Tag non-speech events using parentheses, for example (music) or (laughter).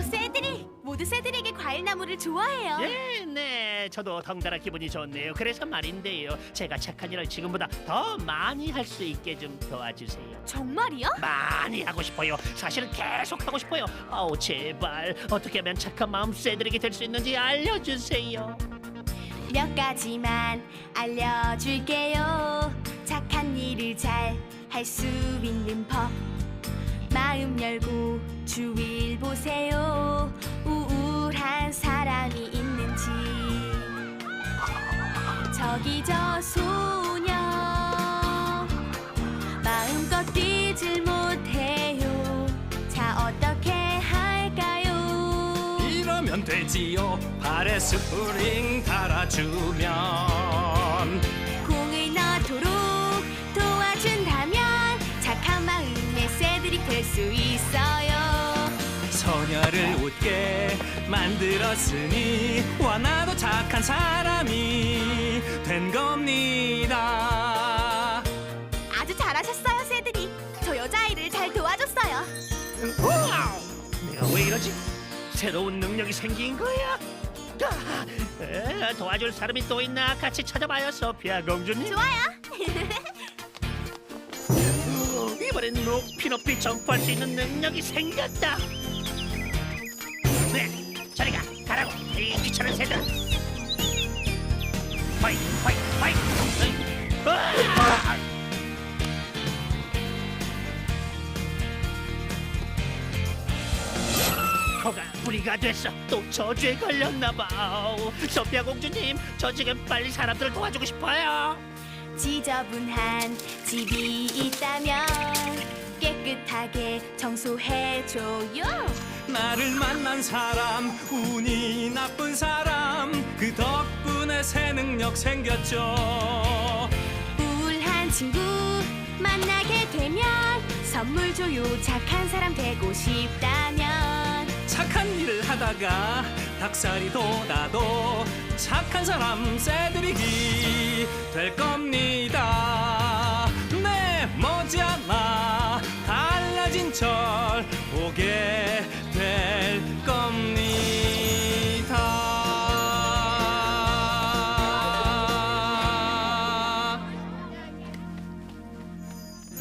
어, 새들이 모두 새들에게 과일 나무를 좋아해요. 예, 네, 저도 덩달아 기분이 좋네요. 그래서 말인데요, 제가 착한 일을 지금보다 더 많이 할 수 있게 좀 도와주세요. 정말이요? 많이 하고 싶어요. 사실은 계속 하고 싶어요. 아우 제발 어떻게 하면 착한 마음 새들에게 될 수 있는지 알려주세요. 몇 가지만 알려줄게요. 착한 일을 잘 할 수 있는 법. 마음 열고 주위를 보세요. 우울한 사람이 있는지. 저기 저 소녀 마음껏 뛰질 못해요. 자 어떻게 할까요? 이러면 되지요 발에 스프링 달아주면 공을 넣도록 도와준다면 착한 마음의 새들이 될 수 있어요. 웃게 만들었으니 와 나도 착한 사람이 된 겁니다 아주 잘하셨어요, 새들이. 저 여자아이를 잘 도와줬어요. 내가 왜 이러지? 새로운 능력이 생긴 거야. 아, 에, 도와줄 사람이 또 있나 같이 찾아봐요, 소피아 공주님. 좋아요. 어, (laughs) 이번엔 높이 높이 점프할 수 있는 능력이 생겼다. 네, 저리 가, 가라고. 이 귀찮은 새들. 화이, 화이, 화이. 으아! 코가 뿌리가 됐어. 또 저주에 걸렸나 봐. 아우, 소피아 공주님, 저 지금 빨리 사람들을 도와주고 싶어요. 지저분한 집이 있다면 깨끗하게 청소해줘요. 나를 만난 사람 운이 나쁜 사람 그 덕분에 새 능력 생겼죠 우울한 친구 만나게 되면 선물 줘요. 착한 사람 되고 싶다면. 착한 일을 하다가 닭살이 돋아도 착한 사람 새들이기 될 겁니다 네 머지않아 달라진 절 보게